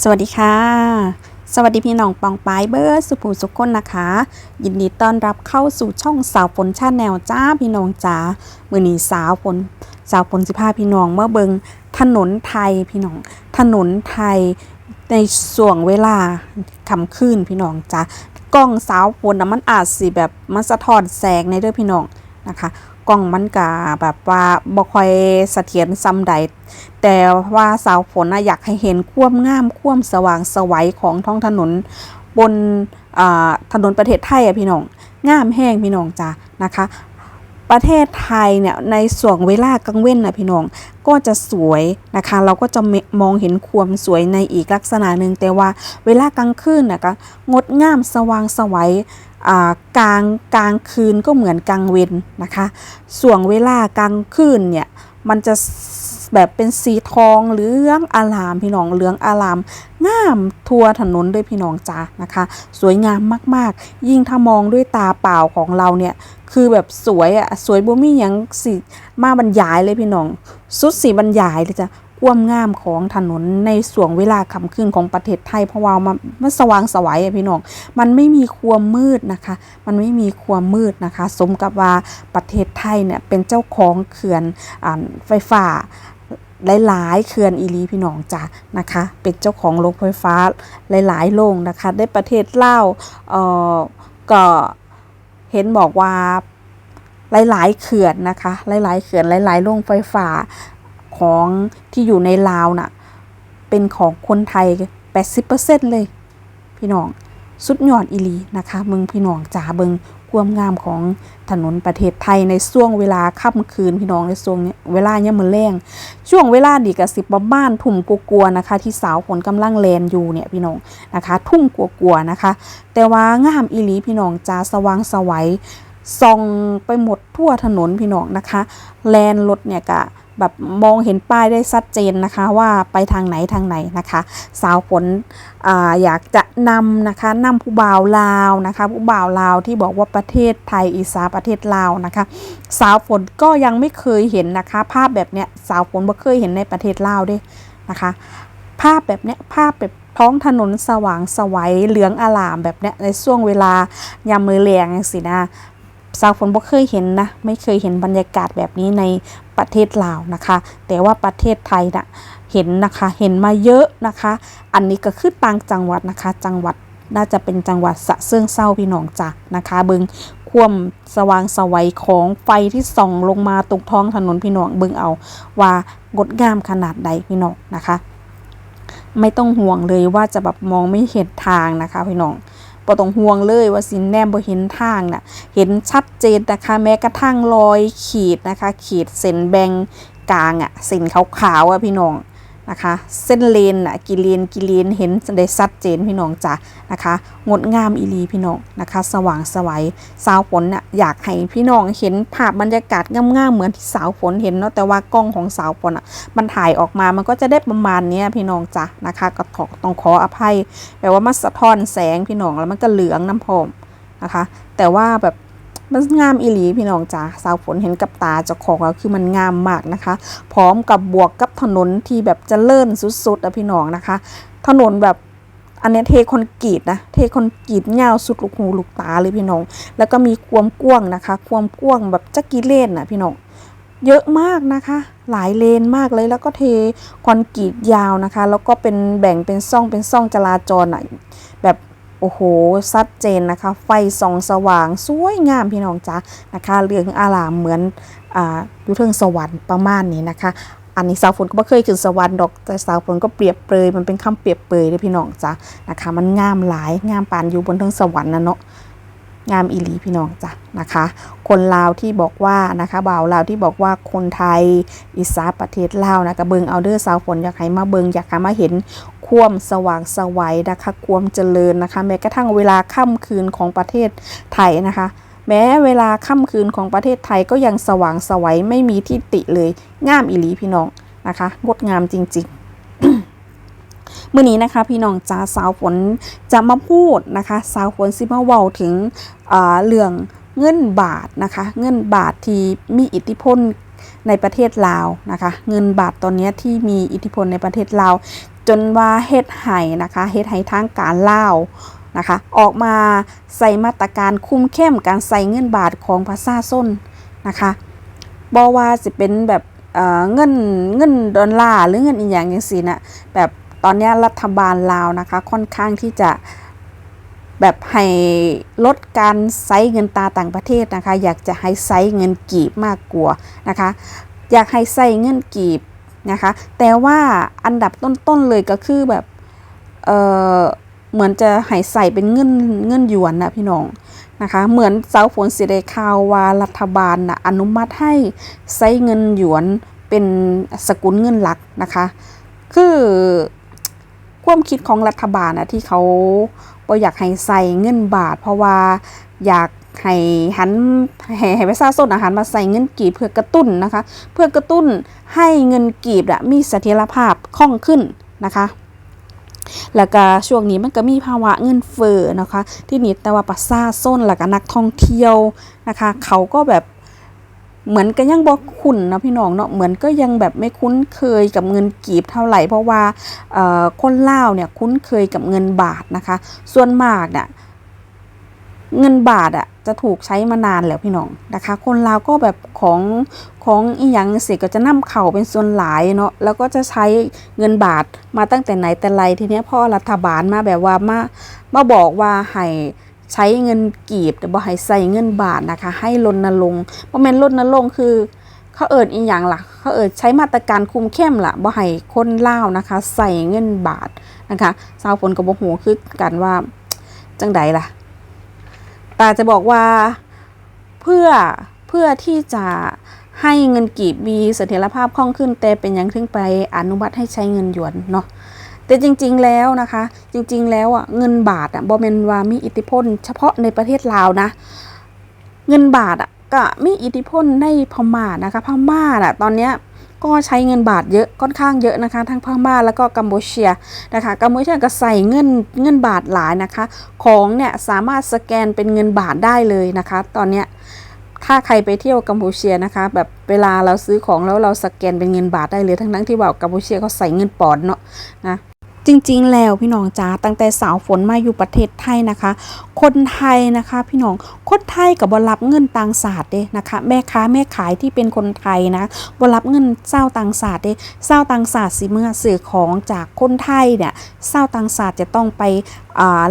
สวัสดีค่ะ สวัสดีพี่น้องปองปายเบอร์สุภูสุขคนนะคะ ยินดีต้อนรับเข้าสู่ช่องสาวฝนชาแนลจ้าพี่น้องจ๋ามือนีสาวฝนสาวฝนสิพาพี่น้องเมื่อเบิงถนนไทยพี่น้อง ถนนไทยในส่วงเวลาค่ำคืนพี่น้องจ้ากล้องสาวฝนนะมันอาจสิแบบมันสะท้อนแสงในเด้อพี่น้องนะคะ กล้องมันกะแบบว่าบ่ค่อยเสถียรซ้ำใด แต่ว่าสาวฝนนะอยากให้เห็นความงามความสว่างสวัยของท้องถนนบนถนนประเทศไทยอะพี่น้องงามแห้งพี่น้องจ้านะคะ ประเทศไทยเนี่ยในส่วงเวลากลางเว้นนะพี่น้องก็จะสวยนะคะ เราก็จะมองเห็นความสวยในอีกลักษณะหนึ่งแต่ว่าเวลากลางคืนน่ะก็งดงามสว่างสวัยกลางกลางคืนก็เหมือนกลางเวนนะคะส่วงเวลากลางคืนเนี่ยมันจะแบบเป็นสีทองเหลืองอารามพี่น้องเหลืองอาราม งามทั่วถนนด้วยพี่น้องจ้านะคะ สวยงามมากๆ ยิ่งถ้ามองด้วยตาเปล่าของเราเนี่ย คือแบบสวยอะสวยบ่มีหยังสิมาบรรยายเลยพี่น้อง สุดสีบรรยายเลยจ้ะความงามของถนนในส่วงเวลาค่ำคืนของประเทศไทยเพราะว่ามันมันสว่างสวัยอะพี่น้อง มันไม่มีความมืดนะคะ มันไม่มีความมืดนะคะ สมกับว่าประเทศไทยเนี่ยเป็นเจ้าของเขื่อนอ่าไฟฟ้าหลายๆเขื่อนอีลีพี่น้องจ้ะนะคะ เป็นเจ้าของโรงไฟฟ้าหลายๆโรงนะคะ ได้ประเทศเล่าเอ่อก็ เห็นบอกว่าหลาย ๆ เขื่อนนะคะ หลาย ๆ เขื่อนหลาย ๆ โรงไฟฟ้าของที่อยู่ในลาวน่ะ เป็นของคนไทย 80%เลย พี่น้อง สุดยอดอีลีนะคะ มึงพี่น้องจ๋าเบิง ความงามของถนนประเทศไทยในช่วงเวลาค่ำคืนพี่น้องในช่วงเนี้ยเวลาเนี่ยมือแรงช่วงเวลาดีกับสิบบ้านทุ่มกลัวๆนะคะ ที่สาวฝนกำลังแลนอยู่เนี่ยพี่น้องนะคะ ทุ่งกลัวๆนะคะ แต่ว่างามอีหลีพี่น้องจ้าสว่างสวัยส่องไปหมดทั่วถนนพี่น้องนะคะ แลนรถเนี่ยกะ แบบมองเห็นป้ายได้ชัดเจนนะคะว่าไปทางไหนทางไหนนะคะ สาวฝนออยากจะนำนะคะนำผู้บ่าวลาวนะคะผู้บ่าวลาวที่บอกว่าประเทศไทยอีสานประเทศลาวนะคะ สาวฝนก็ยังไม่เคยเห็นนะคะ ภาพแบบเนี้ยสาวฝนไม่เคยเห็นในประเทศลาวด้วยนะคะ ภาพแบบเนี้ยภาพแบบท้องถนนสว่างสวัยเหลืองอลามแบบเนี้ยในช่วงเวลายามมือแรงสินะ สาวฝนบ่เคยเห็นนะ ไม่เคยเห็นบรรยากาศแบบนี้ในประเทศลาวนะคะ แต่ว่าประเทศไทยน่ะเห็นนะคะเห็นมาเยอะนะคะ อันนี้ก็คือต่างจังหวัดนะคะ จังหวัดน่าจะเป็นจังหวัดสะเซิงเศร้าพี่น้องจ้ะนะคะเบิงความสว่างสวัยของไฟที่ส่องลงมาตรงท้องถนนพี่น้องเบิงเอา ว่างดงามขนาดใดพี่น้องนะคะ ไม่ต้องห่วงเลยว่าจะแบบมองไม่เห็นทางนะคะพี่น้อง บ่ต้องห่วงเลยว่าสินแนมบ่เห็นทางน่ะเห็นชัดเจนนะคะแม้กระทั่งรอยขีดนะคะ ขีดเส้นแบ่งกลางอะเส้นขาวๆอะพี่น้อง นะคะ เส้นเลนอะกี่เลนกี่เลนเห็นได้ชัดเจนพี่น้องจ้ะนะคะ งดงามอีลีพี่น้องนะคะ สว่างสวัยสาวฝนน่ะอยากให้พี่น้องเห็นภาพบรรยากาศงามๆเหมือนที่สาวฝนเห็นเนาะแต่ว่ากล้องของสาวฝนอะมันถ่ายออกมามันก็จะได้ประมาณนี้พี่น้องจ้ะนะคะก็ขอต้องขออภัยแปลว่ามันสะท้อนแสงพี่น้องแล้วมันก็เหลืองน้ำพรมนะคะ แต่ว่าแบบ มันงามอีหลีพี่น้องจ๋าสาวฝนเห็นกับตาเจ้าของแล้วคือมันงามมากนะคะ พร้อมกับบวกกับถนนที่แบบจะเลื่อนสุดๆอะพี่น้องนะคะ ถนนแบบอันนี้เทคอนกรีตนะ เทคอนกรีตยาวสุดลูกหูลูกตาเลยพี่น้อง แล้วก็มีความกว้างนะคะ ความกว้างแบบจักกีเลนนะพี่น้องเยอะมากนะคะ หลายเลนมากเลยแล้วก็เทคอนกรีตยาวนะคะ แล้วก็เป็นแบ่งเป็นซ่องเป็นซ่องจราจรอะแบบ โอ้โหชัดเจนนะคะ ไฟส่องสว่างสวยงามพี่น้องจ้านะคะเรืองอารามเหมือนอ่าอยู่เทิงสวรรค์ประมาณนี้นะคะอันนี้สาวฝนก็ไม่เคยขึ้นสวรรค์ดอกแต่สาวฝนก็เปรียบเปรยมันเป็นคำเปรียบเปรยเลยพี่น้องจ้านะคะ มันงามหลายงามปานอยู่บนเทิงสวรรค์นะเนาะ งามอีหลีพี่น้องจ้ะนะคะ คนลาวที่บอกว่านะคะบ่าวลาวที่บอกว่าคนไทยอีสาประเทศลาวนะกะเบิงเอาเดอร์สาวฝนอยากให้มาเบิงอยากให้มาเห็นความสว่างสวัยนะคะความเจริญนะคะ แม้กระทั่งเวลาค่ำคืนของประเทศไทยนะคะ แม้เวลาค่ำคืนของประเทศไทยก็ยังสว่างสวัยไม่มีที่ติเลยงามอีหลีพี่น้องนะคะงดงามจริง ๆ มื่อนี้นะคะพี่น้องจ้าสาวฝนจะมาพูดนะคะ สาวฝนสิมาเว้าถึงเรื่องเงินบาทนะคะ เงินบาทที่มีอิทธิพลในประเทศลาวนะคะ เงินบาทตอนนี้ที่มีอิทธิพลในประเทศลาว จนว่าเฮ็ดให้นะคะเฮ็ดให้ทางการลาวนะคะออกมาใส่มาตรการคุมเข้มการใส่เงินบาทของประชาชนนะคะบ่ว่าสิเป็นแบบเเงินเงินดอลลาร์หรือเงินอีหยังจังซี่น่ะแบบ ตอนนี้รัฐบาลลาวนะคะค่อนข้างที่จะแบบให้ลดการใช้เงินตาต่างประเทศนะคะ อยากจะให้ใช้เงินกีบมากกว่านะคะ อยากให้ใส่เงินกีบนะคะ แต่ว่าอันดับต้นๆเลยก็คือแบบเออเหมือนจะให้ใส่เป็นเงินเงินหยวนนะพี่น้องนะคะ เหมือนเสาฝนสิได้ข่าววารัฐบาลนะอนุมัติให้ใช้เงินหยวนเป็นสกุลเงินหลักนะคะ คือ ความคิดของรัฐบาลนะที่เขาบ่อยากให้ใส่เงินบาท เพราะว่าอยากให้หันให้ให้ประชาชนอาหารมาใส่เงินกีบเพื่อกระตุ้นนะคะ เพื่อกระตุ้นให้เงินกีบอะมีเสถียรภาพคล่องขึ้นนะคะแล้วก็ช่วงนี้มันก็มีภาวะเงินเฟ้อนะคะ ที่นี่แต่ว่าประชาชนแล้วก็นักท่องเที่ยวนะคะ เขาก็แบบ เหมือนก็ยังบ่คุ้นนะพี่น้องเนาะเหมือนก็ยังแบบไม่คุ้นเคยกับเงินกีบเท่าไหร่ เพราะว่าคนลาวเนี่ยคุ้นเคยกับเงินบาทนะคะ ส่วนมากเนี่ยเงินบาทอะจะถูกใช้มานานแล้วพี่น้องนะคะ คนลาวก็แบบของของอีหยังเสิก็จะนำเข่าเป็นส่วนหลายเนาะแล้วก็จะใช้เงินบาทมาตั้งแต่ไหนแต่ไรทีเนี้ยพ่อรัฐบาลมาแบบว่ามามาบอกว่าให้ ใช้เงินกีบแต่บ่ให้ใส่เงินบาทนะคะ ให้รณรงค์บ่แม่นรณรงคือ เขาเอิญอีหยังล่ะเขาเอิญใช้มาตรการคุมเข้มล่ะบ่ให้คนลานะคะ ใส่เงินบาทนะคะสาวฝนกับบ่ฮู้คือกันว่าจังใดล่ะตาจะบอกว่าเพื่อเพื่อที่จะให้เงินกีบมีเสถียรภาพคล่องขึ้นแต่เป็นยังถึงไปอนุมัติให้ใช้เงินหยวนเนาะ แต่จริงๆแล้วนะคะ จริงๆแล้วอะเงินบาทอะบ่แมนว่ามีอิทธิพล เฉพาะในประเทศลาวนะ เงินบาทอะก็มีอิทธิพลในพม่านะคะพม่าอะตอนเนี้ยก็ใช้เงินบาทเยอะค่อนข้างเยอะนะคะ ทั้งพม่าแล้วก็กัมพูเชียนะคะกัมพูเชียก็ใส่เงินเงินบาทหลายนะคะ ของเนี่ยสามารถสแกนเป็นเงินบาทได้เลยนะคะ ตอนเนี้ยถ้าใครไปเที่ยวกัมพูเชียนะคะ แบบเวลาเราซื้อของแล้วเราสแกนเป็นเงินบาทได้เลยทั้งนั้นที่ว่ากัมพูเชียเขาใส่เงินปอนเนาะนะ จริงๆ แล้วพี่น้องจ้าตั้งแต่สาวฝนมาอยู่ประเทศไทยนะคะ คนไทยนะคะพี่น้องคนไทยกับบรับเงินต่างศาสตร์เด้นะคะ แม่ค้าแม่ขายที่เป็นคนไทยนะบรับเงินเศร้าต่างศาสตร์เด้เศร้าต่างศาสตร์สิเมื่อสื่อของจากคนไทยเนี่ยเศร้าต่างศาสตร์จะต้องไป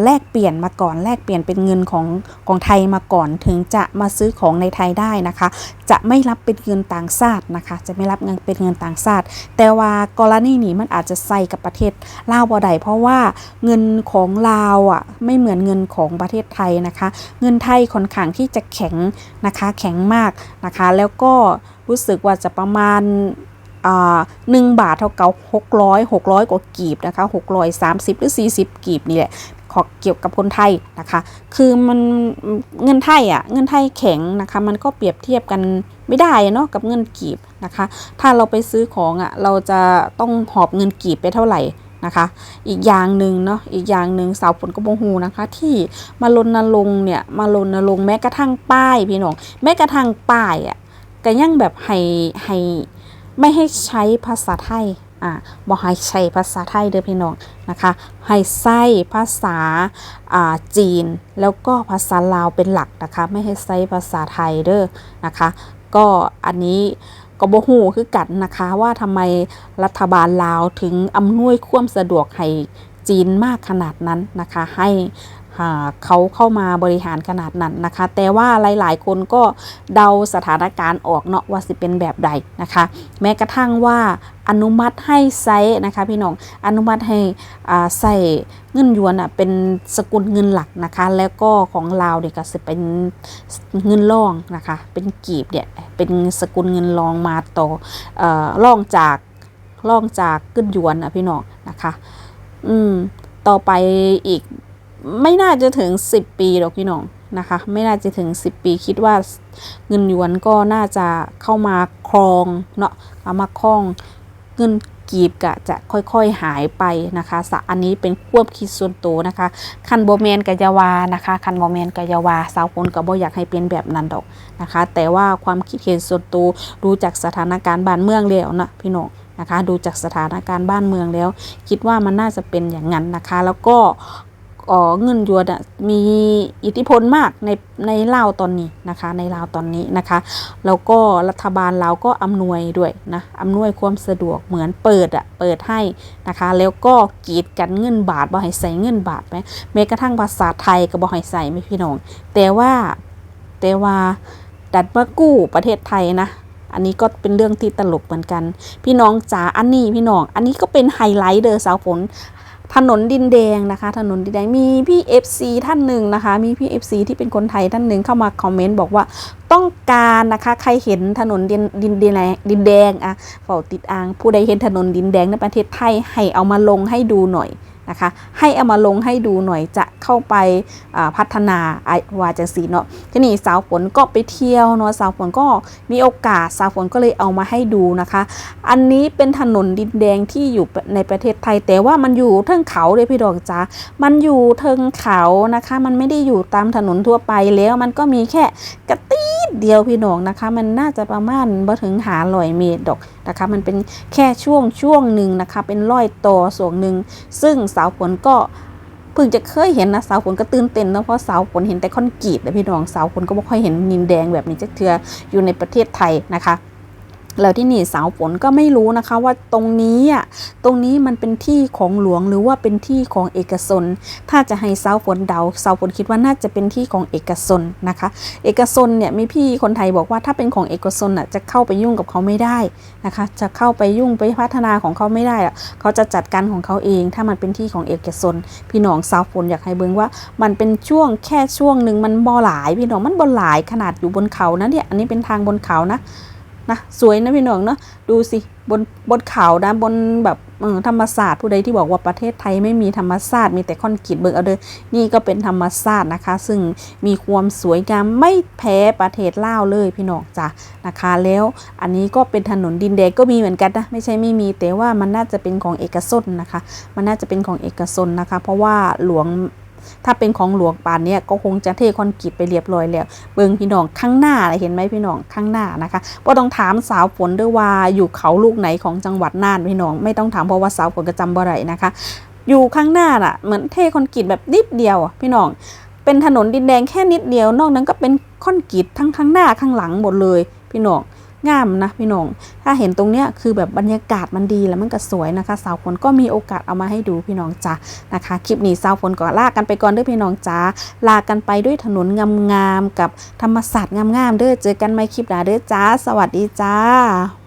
แลกเปลี่ยนมาก่อนแลกเปลี่ยนเป็นเงินของของไทยมาก่อนถึงจะมาซื้อของในไทยได้นะคะ จะไม่รับเป็นเงินต่างชาตินะคะ จะไม่รับเงินเป็นเงินต่างชาติแต่ว่ากรณีนี้มันอาจจะใส่กับประเทศลาวบ่ได้เพราะว่าเงินของลาวอะไม่เหมือนเงินของประเทศไทยนะคะ เงินไทยค่อนข้างที่จะแข็งนะคะแข็งมากนะคะ แล้วก็รู้สึกว่าจะประมาณหนึ่งบาทเท่ากับหกร้อยหกร้อยกว่ากีบนะคะหกร้อยสามสิบหรือสี่สิบกีบนี่แหละขอเกี่ยวกับคนไทยนะคะ คือมันเงินไทยอะเงินไทยแข็งนะคะ มันก็เปรียบเทียบกันไม่ได้เนาะกับเงินกีบนะคะ ถ้าเราไปซื้อของอะเราจะต้องหอบเงินกีบไปเท่าไหร่ นะคะ อีกอย่างหนึ่งเนาะอีกอย่างหนึ่งสาวผลกระบงหูนะคะ ที่มารณรงค์เนี่ยมารณรงค์แม้กระทั่งป้ายพี่น้องแม้กระทั่งป้ายอะก็ยังแบบให้ให้ไม่ให้ใช้ภาษาไทยอ่าบอกให้ใช้ภาษาไทยเด้อพี่น้องนะคะ ให้ใช้ภาษาอ่าจีน แล้วก็ภาษาลาวเป็นหลักนะคะ ไม่ให้ใช้ภาษาไทยเด้อนะคะ ก็อันนี้ ก็บ่ฮู้คือกันนะคะว่าทำไมรัฐบาลลาวถึงอำนวยความสะดวกให้จีนมากขนาดนั้นนะคะ ให้ เขาเข้ามาบริหารขนาดนั้นนะคะ แต่ว่าหลายๆ คนก็เดาสถานการณ์ออกเนาะว่าสิเป็นแบบใดนะคะ แม้กระทั่งว่าอนุมัติให้ไซส์นะคะพี่น้องอนุมัติให้ใส่เงินยวนอะเป็นสกุลเงินหลักนะคะ แล้วก็ของลาวเนี่ยก็จะเป็นเงินรองนะคะ เป็นกีบเนี่ยเป็นสกุลเงินรองมาต่อเอ่อรองจากรองจากเงินยวนอะพี่น้องนะคะ อืมต่อไปอีก ไม่น่าจะถึง 10 ปีหรอกพี่น้องนะคะ ไม่น่าจะถึง 10 ปีคิดว่าเงินหยวนก็น่าจะเข้ามาครองเนาะเอามาครองเงินกีบกะจะค่อยๆหายไปนะคะสะอันนี้เป็นควบคิดส่วนตัวนะคะ คันโบแมนกยาวานะคะคันโบแมนกยาวาสาวพลก็บ่อยากให้เป็นแบบนั้นดอกนะคะ แต่ว่าความคิดเห็นส่วนตัวดูจากสถานการณ์บ้านเมืองแล้วนะพี่น้องนะคะ ดูจากสถานการณ์บ้านเมืองแล้ว คิดว่ามันน่าจะเป็นอย่างนั้นนะคะ แล้วก็ ออเงินหยวดอะมีอิทธิพลมากในในลาวตอนนี้นะคะ ในลาวตอนนี้นะคะแล้วก็รัฐบาลเราก็อำนวยด้วยนะอำนวยความสะดวกเหมือนเปิดอะเปิดให้นะคะ แล้วก็กีดกันเงินบาทบ่ให้ใส่เงินบาทไหมแม้กระทั่งภาษาไทยก็บ่ให้ใส่ไหมพี่น้อง แต่ว่าแต่ว่าดัดมากู้ประเทศไทยนะอันนี้ก็เป็นเรื่องที่ตลกเหมือนกัน พี่น้องจ๋าอันนี้พี่น้อง อันนี้ก็เป็นไฮไลท์เดอสาวฝน ถนนดินแดงนะคะ ถนนดินแดงมีพี่ FC ท่านหนึ่งนะคะ มีพี่ FC ที่เป็นคนไทยท่านหนึ่งเข้ามาคอมเมนต์บอกว่าต้องการนะคะใครเห็นถนนดินดินดินแดงดินแดงอะเฝ้าติดอ่างผู้ใดเห็นถนนดินแดงในประเทศไทยให้เอามาลงให้ดูหน่อย นะคะ ให้เอามาลงให้ดูหน่อยจะเข้าไปพัฒนาไอวาจังสีเนาะทีนี้สาวฝนก็ไปเที่ยวเนาะสาวฝนก็มีโอกาสสาวฝนก็เลยเอามาให้ดูนะคะ อันนี้เป็นถนนดินแดงที่อยู่ในประเทศไทย แต่ว่ามันอยู่เทิงเขาเลยพี่ดอกจ้ามันอยู่เทิงเขานะคะ มันไม่ได้อยู่ตามถนนทั่วไปแล้วมันก็มีแค่กระตีดเดียวพี่น้องนะคะ มันน่าจะประมาณบ่ถึงหาลอยเมตรดอกนะคะ มันเป็นแค่ช่วงช่วงหนึ่งนะคะ เป็นร้อยต่อส่วนหนึ่ง ซึ่งสาวฝนก็เพิ่งจะเคยเห็นนะสาวฝนก็ตื่นเต้นนะเพราะสาวฝนเห็นแต่คอนกรีตนะพี่น้องสาวฝนก็ไม่ค่อยเห็นนินแดงแบบนี้จักเทืออยู่ในประเทศไทยนะคะ แล้วที่นี่สาวฝนก็ไม่รู้นะคะว่าตรงนี้อะตรงนี้มันเป็นที่ของหลวงหรือว่าเป็นที่ของเอกชน ถ้าจะให้สาวฝนเดาสาวฝนคิดว่าน่าจะเป็นที่ของเอกชนนะคะ เอกชนเนี่ยมีพี่คนไทยบอกว่าถ้าเป็นของเอกชนอะจะเข้าไปยุ่งกับเขาไม่ได้นะคะ จะเข้าไปยุ่งไปพัฒนาของเขาไม่ได้อะเขาจะจัดการของเขาเอง ถ้ามันเป็นที่ของเอกชน พี่น้องสาวฝนอยากให้เบิ่งว่า มันเป็นช่วงแค่ช่วงหนึ่งมันบ่หลาย พี่น้องมันบ่หลายขนาดอยู่บนเขานะเนี่ยอันนี้เป็นทางบนเขานะ นะสวยนะพี่น้องเนาะดูสิบนบนเขานะบนแบบธรรมศาสตร์ผู้ใดที่บอกว่าประเทศไทยไม่มีธรรมศาสตร์มีแต่คอนกรีตเบิ่งเอาเด้อนี่ก็เป็นธรรมศาสตร์นะคะ ซึ่งมีความสวยงามไม่แพ้ประเทศลาวเลยพี่น้องจ้ะนะคะ แล้วอันนี้ก็เป็นถนนดินแดงก็มีเหมือนกันนะไม่ใช่ไม่มีแต่ว่ามันน่าจะเป็นของเอกชนนะคะ มันน่าจะเป็นของเอกชนนะคะ เพราะว่าหลวง ถ้าเป็นของหลวงปานเนี่ยก็คงจะเทคอนกรีตไปเรียบร้อยแล้ว เบิงพี่น้องข้างหน้าเห็นไหมพี่น้องข้างหน้านะคะก็ต้องถามสาวฝนด้วยว่าอยู่เขาลูกไหนของจังหวัดน่านพี่น้อง ไม่ต้องถามเพราะว่าสาวฝนก็จำบ่ได้นะคะ อยู่ข้างหน้าน่ะเหมือนเทคอนกรีตแบบนิดเดียวพี่น้องเป็นถนนดินแดงแค่นิดเดียวนอกนั้นก็เป็นคอนกรีตทั้งข้างหน้าข้างหลังหมดเลย พี่น้อง งามนะพี่น้อง ถ้าเห็นตรงเนี้ยคือแบบบรรยากาศมันดีแล้วมันก็สวยนะคะ สาวฝนก็มีโอกาสเอามาให้ดูพี่น้องจ้านะคะ คลิปนี้สาวฝนก็ลากันไปก่อนเด้อพี่น้องจ้าลากันไปด้วยถนนงามๆกับธรรมศาสตร์งามๆเด้อเจอกันใหม่คลิปหน้าเด้อจ้า สวัสดีจ้า